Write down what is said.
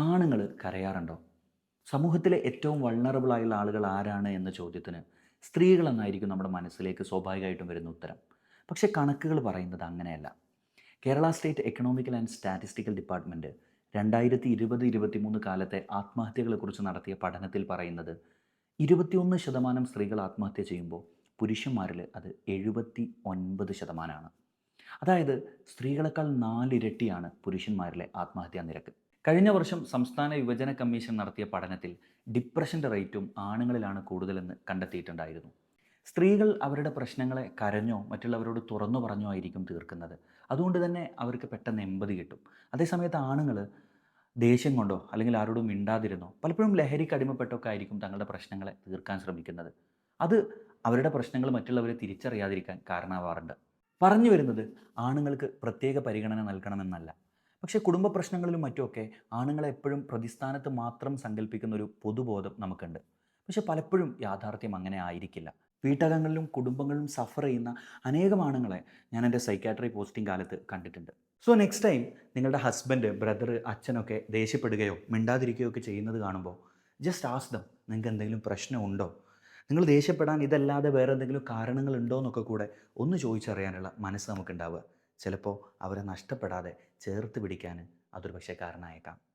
ആണുങ്ങൾ കരയാറുണ്ടോ? സമൂഹത്തിലെ ഏറ്റവും വൾണറബിൾ ആളുകൾ ആരാണ് എന്ന ചോദ്യത്തിന് സ്ത്രീകൾ എന്നായിരിക്കും നമ്മുടെ മനസ്സിലേക്ക് സ്വാഭാവികമായിട്ടും വരുന്ന ഉത്തരം. പക്ഷേ കണക്കുകൾ പറയുന്നത് അങ്ങനെയല്ല. Kerala state economical and statistical department രണ്ടായിരത്തി ഇരുപത് ഇരുപത്തിമൂന്ന് കാലത്തെ ആത്മഹത്യകളെക്കുറിച്ച് നടത്തിയ പഠനത്തിൽ പറയുന്നത് ഇരുപത്തിയൊന്ന് ശതമാനം സ്ത്രീകൾ ആത്മഹത്യ ചെയ്യുമ്പോൾ പുരുഷന്മാരിൽ അത് എഴുപത്തി ഒൻപത് ശതമാനമാണ്. അതായത് സ്ത്രീകളെക്കാൾ നാലിരട്ടിയാണ് പുരുഷന്മാരിലെ ആത്മഹത്യാ നിരക്ക്. കഴിഞ്ഞ വർഷം സംസ്ഥാന യുവജന കമ്മീഷൻ നടത്തിയ പഠനത്തിൽ ഡിപ്രഷന്റെ റേറ്റും ആണുങ്ങളിലാണ് കൂടുതലെന്ന് കണ്ടെത്തിയിട്ടുണ്ടായിരുന്നു. സ്ത്രീകൾ അവരുടെ പ്രശ്നങ്ങളെ കരഞ്ഞോ മറ്റുള്ളവരോട് തുറന്നു പറഞ്ഞോ ആയിരിക്കും തീർക്കുന്നത്. അതുകൊണ്ട് തന്നെ അവർക്ക് പെട്ടെന്ന് എമ്പതി കിട്ടും. അതേസമയത്ത് ആണുങ്ങൾ ദേഷ്യം കൊണ്ടോ അല്ലെങ്കിൽ ആരോടും മിണ്ടാതിരുന്നോ പലപ്പോഴും ലഹരിക്ക് അടിമപ്പെട്ടൊക്കെ ആയിരിക്കും തങ്ങളുടെ പ്രശ്നങ്ങളെ തീർക്കാൻ ശ്രമിക്കുന്നത്. അത് അവരുടെ പ്രശ്നങ്ങൾ മറ്റുള്ളവരെ തിരിച്ചറിയാതിരിക്കാൻ കാരണമാവാറുണ്ട്. പറഞ്ഞു വരുന്നത് ആണുങ്ങൾക്ക് പ്രത്യേക പരിഗണന നൽകണമെന്നല്ല. പക്ഷേ കുടുംബ പ്രശ്നങ്ങളിലും മറ്റുമൊക്കെ ആണുങ്ങളെ എപ്പോഴും പ്രതിസ്ഥാനത്ത് മാത്രം സങ്കല്പിക്കുന്ന ഒരു പൊതുബോധം നമുക്കുണ്ട്. പക്ഷെ പലപ്പോഴും യാഥാർത്ഥ്യം അങ്ങനെ ആയിരിക്കില്ല. വീട്ടകങ്ങളിലും കുടുംബങ്ങളിലും സഫർ ചെയ്യുന്ന അനേകം ആണുങ്ങളെ ഞാൻ എന്റെ സൈക്കാട്രി പോസ്റ്റിംഗ് കാലത്ത് കണ്ടിട്ടുണ്ട്. സോ നെക്സ്റ്റ് ടൈം നിങ്ങളുടെ ഹസ്ബൻഡ് ബ്രദർ അച്ഛനൊക്കെ ദേഷ്യപ്പെടുകയോ മിണ്ടാതിരിക്കുകയോ ഒക്കെ ചെയ്യുന്നത് കാണുമ്പോൾ ജസ്റ്റ് ആസ്തം നിങ്ങൾക്ക് എന്തെങ്കിലും പ്രശ്നമുണ്ടോ നിങ്ങൾ ദേഷ്യപ്പെടാൻ ഇതല്ലാതെ വേറെ എന്തെങ്കിലും കാരണങ്ങളുണ്ടോ എന്നൊക്കെ കൂടെ ഒന്ന് ചോദിച്ചറിയാനുള്ള മനസ്സ് നമുക്കുണ്ടാവുക. ചിലപ്പോൾ അവരെ നഷ്ടപ്പെടാതെ ചേർത്ത് പിടിക്കാൻ അതൊരു പക്ഷേ കാരണമായേക്കാം.